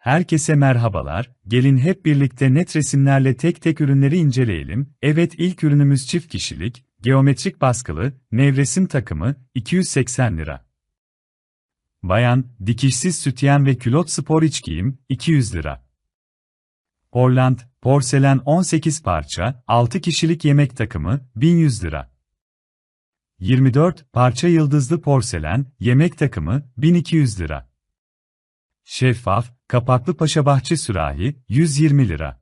Herkese merhabalar, gelin hep birlikte net resimlerle tek tek ürünleri inceleyelim. Evet ilk ürünümüz çift kişilik, geometrik baskılı, nevresim takımı, 280 lira. Bayan, dikişsiz sütyen ve külot spor iç giyim, 200 lira. Orland, porselen 18 parça, 6 kişilik yemek takımı, 1100 lira. 24 parça yıldızlı porselen, yemek takımı, 1200 lira. Şeffaf, kapaklı paşabahçe sürahi, 120 lira.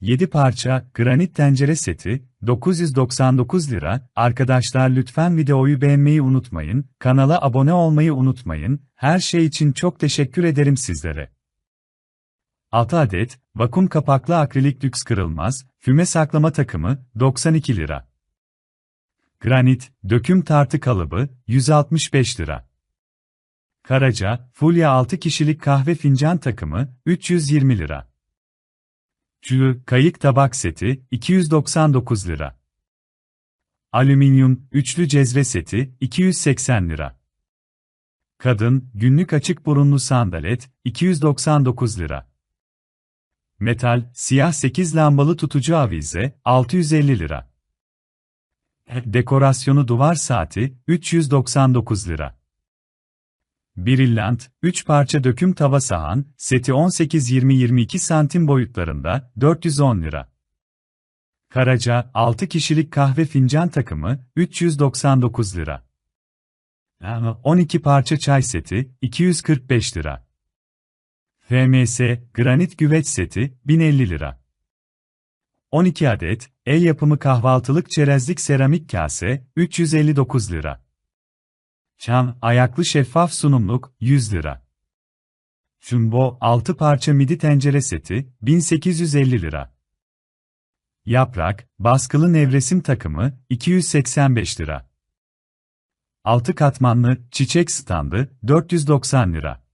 7 parça, granit tencere seti, 999 lira. Arkadaşlar lütfen videoyu beğenmeyi unutmayın, kanala abone olmayı unutmayın, her şey için çok teşekkür ederim sizlere. 6 adet, vakum kapaklı akrilik lüks kırılmaz, füme saklama takımı, 92 lira. Granit, döküm tartı kalıbı, 165 lira. Karaca, Fulya 6 kişilik kahve fincan takımı, 320 lira. Cü, kayık tabak seti, 299 lira. Alüminyum, üçlü cezve seti, 280 lira. Kadın, günlük açık burunlu sandalet, 299 lira. Metal, siyah 8 lambalı tutucu avize, 650 lira. Dekorasyonu duvar saati, 399 lira. Brillant, 3 parça döküm tava sahan, seti 18-20-22 santim boyutlarında, 410 lira. Karaca, 6 kişilik kahve fincan takımı, 399 lira. 12 parça çay seti, 245 lira. FMS, granit güveç seti, 1050 lira. 12 adet, el yapımı kahvaltılık çerezlik seramik kase, 359 lira. Çam, ayaklı şeffaf sunumluk, 100 lira. Jumbo, 6 parça midi tencere seti, 1850 lira. Yaprak, baskılı nevresim takımı, 285 lira. 6 katmanlı, çiçek standı, 490 lira.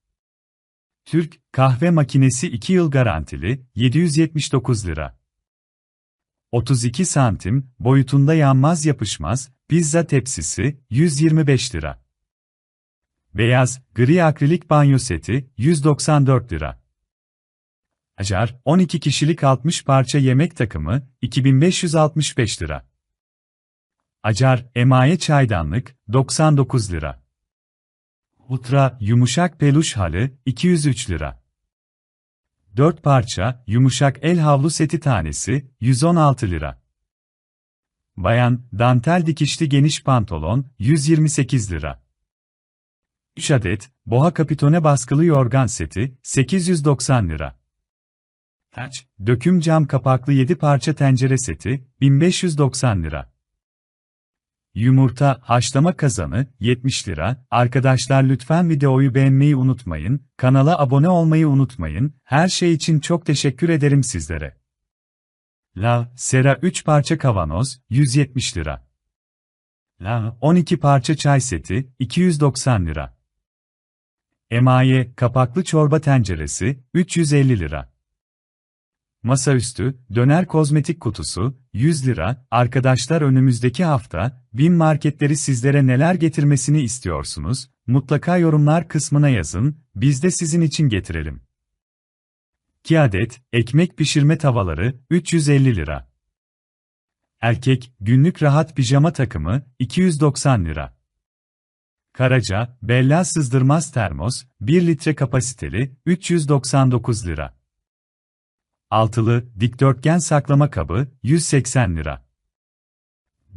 Türk, kahve makinesi 2 yıl garantili, 779 lira. 32 santim, boyutunda yanmaz yapışmaz, pizza tepsisi, 125 lira. Beyaz, gri akrilik banyo seti, 194 lira. Acar, 12 kişilik 60 parça yemek takımı, 2565 lira. Acar, emaye çaydanlık, 99 lira. Ultra, yumuşak peluş halı, 203 lira. 4 parça, yumuşak el havlu seti tanesi, 116 lira. Bayan, dantel dikişli geniş pantolon, 128 lira. 3 adet, boğa kapitone baskılı yorgan seti, 890 lira. Taç, döküm cam kapaklı 7 parça tencere seti, 1590 lira. Yumurta, haşlama kazanı, 70 lira. Arkadaşlar lütfen videoyu beğenmeyi unutmayın, kanala abone olmayı unutmayın, her şey için çok teşekkür ederim sizlere. La, Sera 3 parça kavanoz, 170 lira. La, 12 parça çay seti, 290 lira. Emaye, kapaklı çorba tenceresi, 350 lira. Masaüstü, döner kozmetik kutusu, 100 lira. Arkadaşlar önümüzdeki hafta, BİM marketleri sizlere neler getirmesini istiyorsunuz? Mutlaka yorumlar kısmına yazın, biz de sizin için getirelim. 2 adet, ekmek pişirme tavaları, 350 lira. Erkek, günlük rahat pijama takımı, 290 lira. Karaca, Bella sızdırmaz termos, 1 litre kapasiteli, 399 lira. Altılı, dikdörtgen saklama kabı, 180 lira.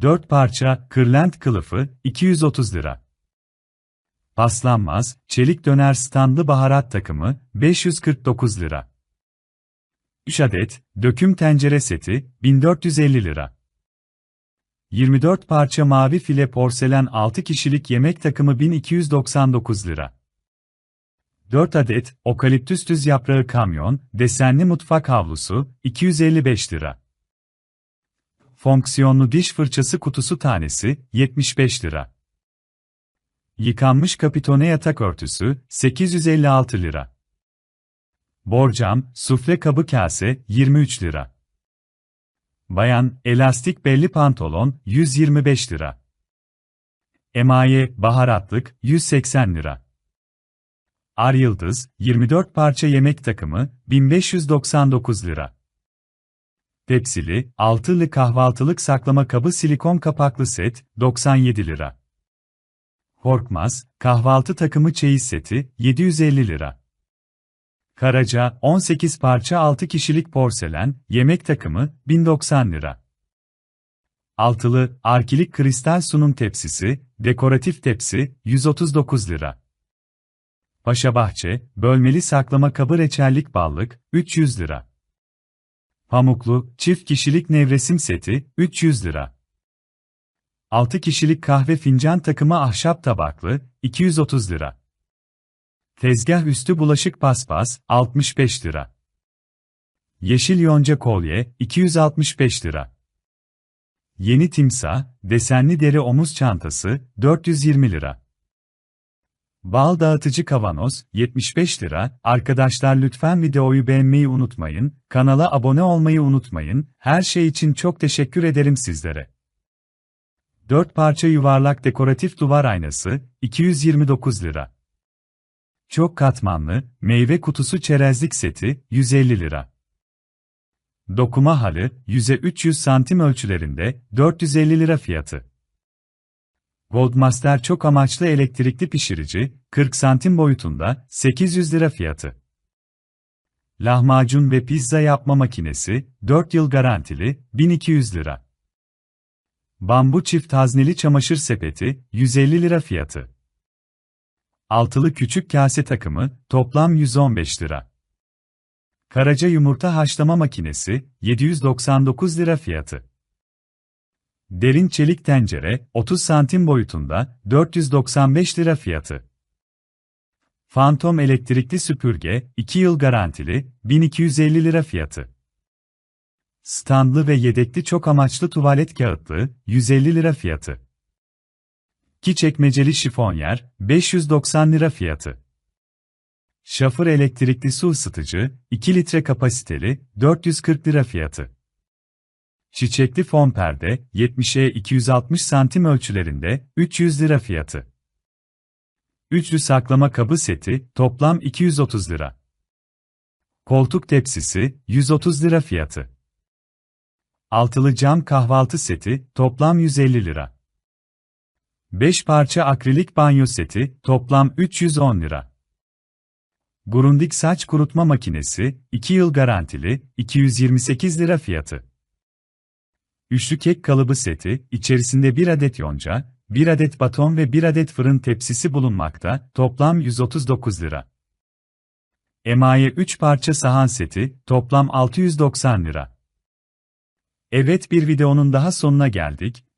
4 parça, kırlent kılıfı, 230 lira. Paslanmaz, çelik döner standlı baharat takımı, 549 lira. 3 adet, döküm tencere seti, 1450 lira. 24 parça mavi file porselen 6 kişilik yemek takımı 1299 lira. 4 adet okaliptüs düz yaprağı kamyon, desenli mutfak havlusu, 255 lira. Fonksiyonlu diş fırçası kutusu tanesi, 75 lira. Yıkanmış kapitone yatak örtüsü, 856 lira. Borcam, sufle kabı kase, 23 lira. Bayan, elastik belli pantolon, 125 lira. Emaye, baharatlık, 180 lira. Ar Yıldız, 24 parça yemek takımı, 1599 lira. Tepsili, altılı kahvaltılık saklama kabı silikon kapaklı set, 97 lira. Korkmaz, kahvaltı takımı çeyiz seti, 750 lira. Karaca, 18 parça 6 kişilik porselen, yemek takımı, 1090 lira. Altılı, arkilik kristal sunum tepsisi, dekoratif tepsi, 139 lira. Paşabahçe, bölmeli saklama kabı reçellik ballık, 300 lira. Pamuklu, çift kişilik nevresim seti, 300 lira. 6 kişilik kahve fincan takımı ahşap tabaklı, 230 lira. Tezgah üstü bulaşık paspas, 65 lira. Yeşil yonca kolye, 265 lira. Yeni timsah, desenli deri omuz çantası, 420 lira. Bal dağıtıcı kavanoz, 75 lira. Arkadaşlar lütfen videoyu beğenmeyi unutmayın, kanala abone olmayı unutmayın, her şey için çok teşekkür ederim sizlere. 4 parça yuvarlak dekoratif duvar aynası, 229 lira. Çok katmanlı, meyve kutusu çerezlik seti, 150 lira. Dokuma halı, 100'e 300 santim ölçülerinde, 450 lira fiyatı. Goldmaster çok amaçlı elektrikli pişirici, 40 santim boyutunda, 800 lira fiyatı. Lahmacun ve pizza yapma makinesi, 4 yıl garantili, 1200 lira. Bambu çift hazneli çamaşır sepeti, 150 lira fiyatı. Altılı küçük kase takımı, toplam 115 lira. Karaca yumurta haşlama makinesi, 799 lira fiyatı. Derin çelik tencere, 30 santim boyutunda, 495 lira fiyatı. Phantom elektrikli süpürge, 2 yıl garantili, 1250 lira fiyatı. Standlı ve yedekli çok amaçlı tuvalet kağıtlığı, 150 lira fiyatı. Ki çekmeceli şifonyer, 590 lira fiyatı. Şafır elektrikli su ısıtıcı, 2 litre kapasiteli, 440 lira fiyatı. Çiçekli fon perde, 70'e 260 santim ölçülerinde, 300 lira fiyatı. Üçlü saklama kabı seti, toplam 230 lira. Koltuk tepsisi, 130 lira fiyatı. Altılı cam kahvaltı seti, toplam 150 lira. 5 parça akrilik banyo seti, toplam 310 lira. Grundig saç kurutma makinesi, 2 yıl garantili, 228 lira fiyatı. Üçlü kek kalıbı seti, içerisinde 1 adet yonca, 1 adet baton ve 1 adet fırın tepsisi bulunmakta, toplam 139 lira. Emaye 3 parça sahan seti, toplam 690 lira. Evet bir videonun daha sonuna geldik,